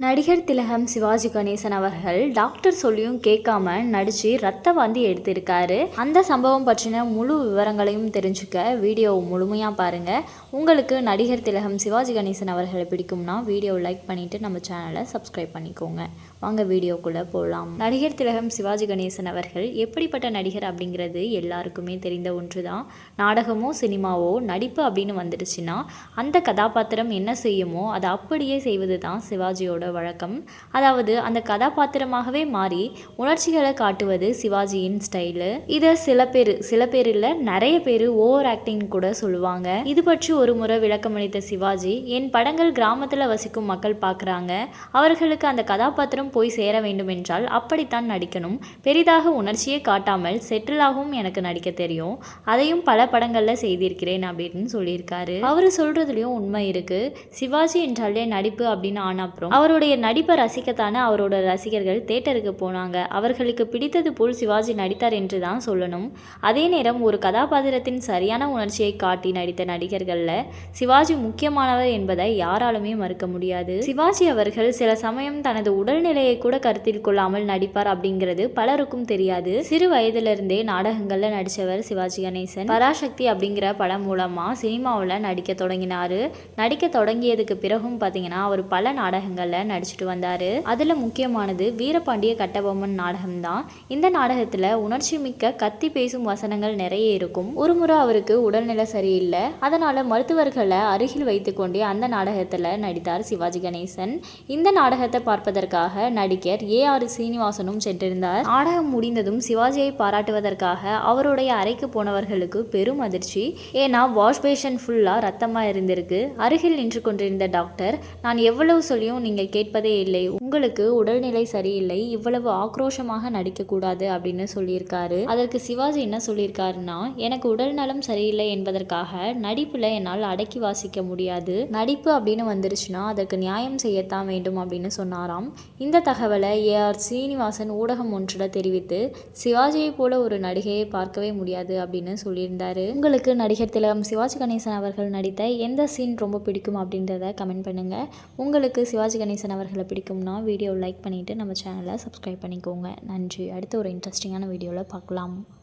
நடிகர் திலகம் சிவாஜி கணேசன் அவர்கள் டாக்டர் சொல்லியும் கேட்காம நடித்து ரத்த வாந்தி எடுத்திருக்காரு. அந்த சம்பவம் பற்றின முழு விவரங்களையும் தெரிஞ்சுக்க வீடியோ முழுமையாக பாருங்கள் உங்களுக்கு நடிகர் திலகம் சிவாஜி கணேசன் அவர்களை பிடிக்கும்னா வீடியோ லைக் பண்ணிவிட்டு நம்ம சேனலை சப்ஸ்கிரைப் பண்ணிக்கோங்க. வாங்க வீடியோக்குள்ளே போகலாம் நடிகர் திலகம் சிவாஜி கணேசன் அவர்கள் எப்படிப்பட்ட நடிகர் அப்படிங்கிறது எல்லாருக்குமே தெரிந்த ஒன்று தான் நாடகமோ சினிமாவோ நடிப்பு அப்படின்னு வந்துடுச்சுன்னா அந்த கதாபாத்திரம் என்ன செய்யுமோ அதை அப்படியே செய்வது தான் சிவாஜியோட வழக்கம். அதாவது அந்த கதாபாத்திரமாகவே மாறி உணர்ச்சிகளை காட்டுவது சிவாஜியின் ஸ்டைலு இதை சில பேர் சில பேர் இல்லை நிறைய பேர் ஓவர் ஆக்டிங் கூட சொல்லுவாங்க. இது பற்றி ஒரு முறை விளக்கமளித்த சிவாஜி என் படங்கள் கிராமத்தில் வசிக்கும் மக்கள் பார்க்குறாங்க அவர்களுக்கு அந்த கதாபாத்திரம் போய் சேர வேண்டும் என்றால் அப்படித்தான் நடிக்கணும். பெரிதாக உணர்ச்சியை காட்டாமல் செட்டிலாகவும் எனக்கு நடிக்க தெரியும். அதையும் பல படங்களில் செய்திருக்கிறேன் அப்படின்னு சொல்லியிருக்காரு. அவர் சொல்கிறதுலையும் உண்மை இருக்குது சிவாஜி என்றாலே நடிப்பு அப்படின்னு ஆன அப்புறம் அவருடைய நடிப்பை ரசிக்கத்தானே அவரோட ரசிகர்கள் தேட்டருக்கு போனாங்க. அவர்களுக்கு பிடித்தது போல் சிவாஜி நடித்தார் என்று தான் சொல்லணும். அதே நேரம் ஒரு கதாபாத்திரத்தின் சரியான உணர்ச்சியை காட்டி நடித்த நடிகர்களில் சிவாஜி முக்கியமானவர் என்பதை யாராலுமே மறுக்க முடியாது. சிவாஜி அவர்கள் சில சமயம் தனது உடல்நிலையை கூட கருத்தில் கொள்ளாமல் நடிப்பார் அப்படிங்கிறது பலருக்கும் தெரியாது. சிறு வயதிலிருந்தே நாடகங்களில் நடித்தவர் சிவாஜி கணேசன். பராசக்தி அப்படிங்கிற படம் மூலமாக சினிமாவில் நடிக்க தொடங்கினார். நடிக்க தொடங்கியதுக்கு பிறகும் பார்த்தீங்கன்னா அவர் பல நாடகங்களில் நடிச்சிட்டு வந்தார். அதில் முக்கியமானது வீரபாண்டிய கட்டபொம்மன் நாடகம் தான் இந்த நாடகத்தில் உணர்ச்சி மிக்க கத்தி பேசும் வசனங்கள் நிறைய இருக்கும். ஒரு முறை அவருக்கு உடல்நிலை சரியில்லை. அதனால் மருத்துவர்களை அருகில் வைத்துக்கொண்டே அந்த நாடகத்தில் நடித்தார் சிவாஜி கணேசன். இந்த நாடகத்தை பார்ப்பதற்காக நடிகர் ஏ ஆர் சீனிவாசனும் சென்றிருந்தார். நாடகம் முடிந்ததும் சிவாஜியை பாராட்டுவதற்காக அவருடைய அறைக்கு போனவர்களுக்கு பெரும் அதிர்ச்சி. ஏன்னா வாஷ் பேஷன் ஃபுல்லாக ரத்தமாக இருந்திருக்கு. அருகில் நின்று கொண்டிருந்த டாக்டர் நான் எவ்வளவு சொல்லியும் நீங்கள் கேட்பதே இல்லை. உங்களுக்கு உடல்நிலை சரியில்லை இவ்வளவு ஆக்ரோஷமாக நடிக்கக்கூடாது அப்படின்னு சொல்லியிருக்காரு. அதற்கு சிவாஜி என்ன சொல்லியிருக்காருன்னா எனக்கு உடல் நலம் சரியில்லை என்பதற்காக நடிப்பில் என்னால் அடக்கி வாசிக்க முடியாது. நடிப்பு அப்படின்னு வந்துருச்சுன்னா அதற்கு நியாயம் செய்யத்தான் வேண்டும் அப்படின்னு சொன்னாராம். இந்த தகவலை ஏ. ஆர். சீனிவாசன் ஊடகம் ஒன்றில் தெரிவித்து சிவாஜியை போல ஒரு நடிகையை பார்க்கவே முடியாது அப்படின்னு சொல்லியிருந்தாரு. உங்களுக்கு நடிகர் திலகம் சிவாஜி கணேசன் அவர்கள் நடித்த எந்த சீன் ரொம்ப பிடிக்கும் அப்படின்றத கமெண்ட் பண்ணுங்கள் உங்களுக்கு சிவாஜி கணேசன் அவர்களை பிடிக்கும்னா வீடியோ லைக் பண்ணிவிட்டு நம்ம சேனலை சப்ஸ்கிரைப் பண்ணிக்கோங்க. நன்றி. அடுத்த ஒரு இன்ட்ரெஸ்டிங்கான வீடியோவில் பார்க்கலாம்.